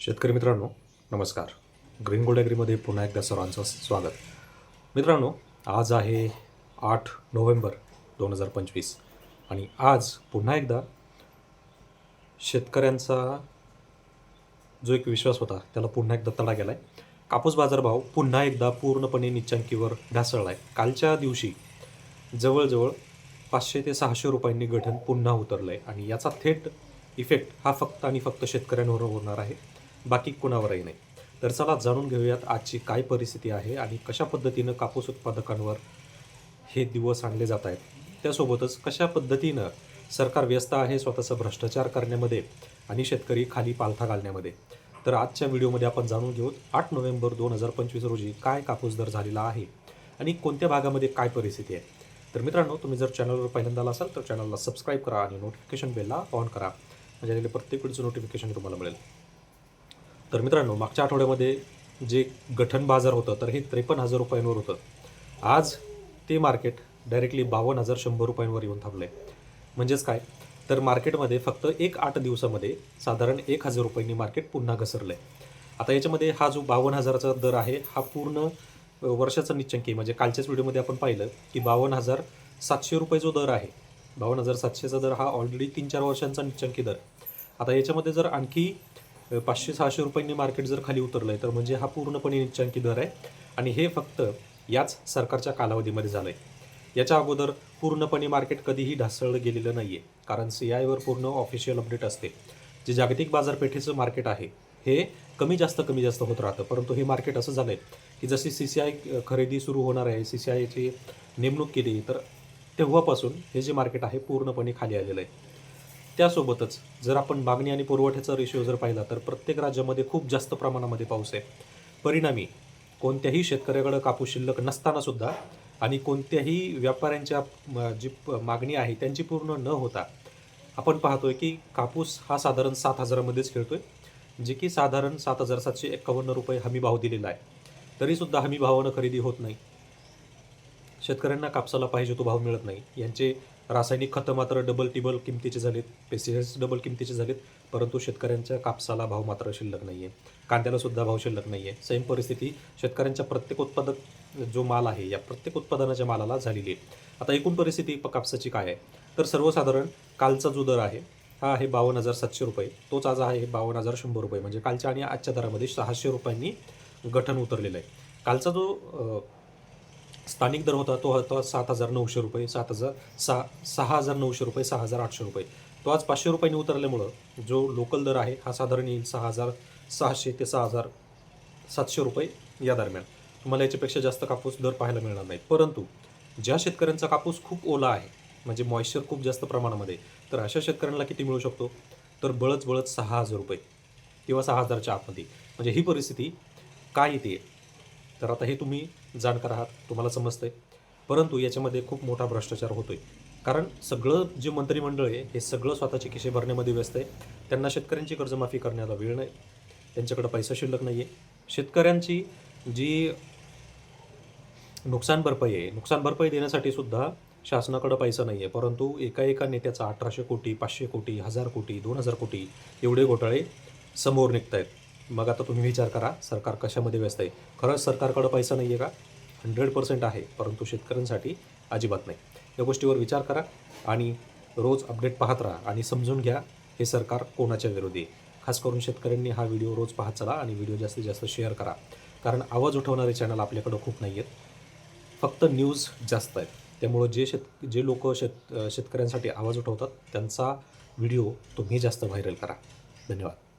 शेतकरी मित्रांनो नमस्कार. ग्रीन गोल्ड ॲग्रीमध्ये पुन्हा एकदा सर्वांचं स्वागत. मित्रांनो आज आहे आठ नोव्हेंबर दोन हजार पंचवीस आणि आज पुन्हा एकदा शेतकऱ्यांचा जो एक विश्वास होता त्याला पुन्हा एकदा तडा गेला आहे कापूस बाजारभाव पुन्हा एकदा पूर्णपणे निच्चांकीवर ढासळला आहे कालच्या दिवशी जवळजवळ पाचशे ते सहाशे रुपयांनी गठण पुन्हा उतरलं आहे आणि याचा थेट इफेक्ट हा फक्त आणि फक्त शेतकऱ्यांवर होणार आहे. बाकी कुणावरही नाही. तर चला जाणून घेऊयात आजची काय परिस्थिती आहे आणि कशा पद्धतीनं कापूस उत्पादकांवर हे दिवस आणले जात आहेत. त्यासोबतच कशा पद्धतीनं सरकार व्यस्त आहे स्वतःचा भ्रष्टाचार करण्यामध्ये आणि शेतकरी खाली पालथा घालण्यामध्ये. तर आजच्या व्हिडिओमध्ये आपण जाणून घेऊ आठ नोव्हेंबर दोन हजार पंचवीस रोजी काय कापूस दर झालेला आहे आणि कोणत्या भागामध्ये काय परिस्थिती आहे. तर मित्रांनो तुम्ही जर चॅनलवर पहिल्यांदा आला असाल तर चॅनलला सबस्क्राईब करा आणि नोटिफिकेशन बेलला ऑन करा. म्हणजे प्रत्येक व्हिडिओचं नोटिफिकेशन तुम्हाला मिळेल. तर मित्रांनो मागच्या आठवड्यामध्ये जे गठन बाजार होतं तर हे त्रेपन्न हजार रुपयांवर होतं. आज ते मार्केट डायरेक्टली बावन्न हजार शंभर रुपयांवर येऊन थांबलं आहे म्हणजेच काय? तर मार्केटमध्ये फक्त एक आठ दिवसामध्ये साधारण एक हजार रुपयांनी मार्केट पुन्हा घसरलं आहे आता याच्यामध्ये हा जो बावन्न हजाराचा दर आहे हा पूर्ण वर्षाचा निच्चंकी म्हणजे कालच्याच व्हिडिओमध्ये आपण पाहिलं की बावन्न हजार सातशे रुपये जो दर आहे बावन्न हजार सातशेचा दर हा ऑलरेडी तीन चार वर्षांचा निच्चंकी दर. आता याच्यामध्ये जर आणखी पाचशे सहाशे रुपयांनी मार्केट जर खाली उतरलं आहे तर म्हणजे हा पूर्णपणे निच्चांकी दर आहे. आणि हे फक्त याच सरकारच्या कालावधीमध्ये झालं आहे याच्या अगोदर पूर्णपणे मार्केट कधीही ढासळलं गेलेलं नाही आहे कारण सी आयवर पूर्ण ऑफिशियल अपडेट असते. जे जागतिक बाजारपेठेचं मार्केट आहे हे कमी जास्त कमी जास्त होत राहतं. परंतु हे मार्केट असं झालं आहे की जशी सी सी आय खरेदी सुरू होणार आहे सी सी आयची नेमणूक केली तर तेव्हापासून हे जे मार्केट आहे पूर्णपणे खाली आलेलं आहे. त्यासोबतच जर आपण मागणी आणि पुरवठ्याचा रेशिओ जर पाहिला तर प्रत्येक राज्यामध्ये खूप जास्त प्रमाणामध्ये पाऊस आहे. परिणामी कोणत्याही शेतकऱ्याकडं कापूस शिल्लक नसतानासुद्धा आणि कोणत्याही व्यापाऱ्यांच्या जी प- मागणी आहे त्यांची पूर्ण न होता आपण पाहतोय की कापूस हा साधारण सात हजारामध्येच खेळतो आहे जे की साधारण सात हजार सातशे एकावन्न रुपये हमी भाव दिलेला आहे. तरीसुद्धा हमी भावानं खरेदी होत नाही. शेतकऱ्यांना कापसाला पाहिजे तो भाव मिळत नाही. यांचे रासायनिक खतं मात्र डबल टिबल किमतीचे झालेत. पेस्टिसाइड्स डबल किमतीचे झालेत. परंतु शेतकऱ्यांच्या कापसाला भाव मात्र शिल्लक नाही आहे कांद्याला सुद्धा भाव शिल्लक नाही आहे सेम परिस्थिती शेतकऱ्यांच्या प्रत्येक उत्पादक जो माल आहे या प्रत्येक उत्पादनाच्या मालाला झालेली आहे. आता एकूण परिस्थिती कापसाची काय आहे? तर सर्वसाधारण कालचा जो दर आहे हा आहे बावन्न हजार सातशे रुपये. तोच आज आहे बावन्न हजार शंभर रुपये. म्हणजे कालच्या आणि आजच्या दरामध्ये सहाशे रुपयांनी गठन उतरलेलं आहे. कालचा जो स्थानिक दर होता तो होता सात हजार नऊशे रुपये सात हजार सहा सहा हजार नऊशे रुपये सहा हजार आठशे रुपये. तो आज पाचशे रुपयांनी उतरल्यामुळं जो लोकल दर आहे हा साधारण येईल सहा हजार सहाशे ते सहा हजार सातशे रुपये या दरम्यान. तुम्हाला याच्यापेक्षा जास्त कापूस दर पाहायला मिळणार नाही परंतु ज्या शेतकऱ्यांचा कापूस खूप ओला आहे म्हणजे मॉइश्चर खूप जास्त प्रमाणामध्ये तर अशा शेतकऱ्यांना किती मिळू शकतो? तर बळच बळच सहा हजार रुपये किंवा सहा हजारच्या आतमध्ये. म्हणजे ही परिस्थिती काय येते? तर आता हे तुम्ही जाणकार आहात तुम्हाला समजतंय. परंतु याच्यामध्ये खूप मोठा भ्रष्टाचार होतोय. कारण सगळं जे मंत्रिमंडळ आहे हे सगळं स्वतःचे खिसे भरण्यामध्ये व्यस्त आहे. त्यांना शेतकऱ्यांची कर्जमाफी करण्याला वेळ नाही. त्यांच्याकडे पैसा शिल्लक नाही आहे शेतकऱ्यांची जी नुकसान भरपाई आहे नुकसान भरपाई देण्यासाठी सुद्धा शासनाकडं पैसा नाही आहे परंतु एका एका नेत्याचा अठराशे कोटी पाचशे कोटी हजार कोटी दोन हजार कोटी एवढे घोटाळे समोर निघत आहेत मग आता तुम्ही विचार करा सरकार कशामध्ये व्यस्त आहे? खरंच सरकारकडे पैसा नाही आहे का? हंड्रेड पर्सेंट आहे परंतु शेतकऱ्यांसाठी अजिबात नाही. या गोष्टीवर विचार करा आणि रोज अपडेट पाहत राहा आणि समजून घ्या हे सरकार कोणाच्या विरोधी खास करून शेतकऱ्यांनी हा व्हिडिओ रोज पाहत चला आणि व्हिडिओ जास्तीत जास्त शेअर करा. कारण आवाज उठवणारे चॅनल आपल्याकडं खूप नाही आहेत. फक्त न्यूज जास्त आहेत. त्यामुळं जे शेत जे लोक शेत शेतकऱ्यांसाठी आवाज उठवतात त्यांचा व्हिडिओ तुम्ही जास्त व्हायरल करा. धन्यवाद.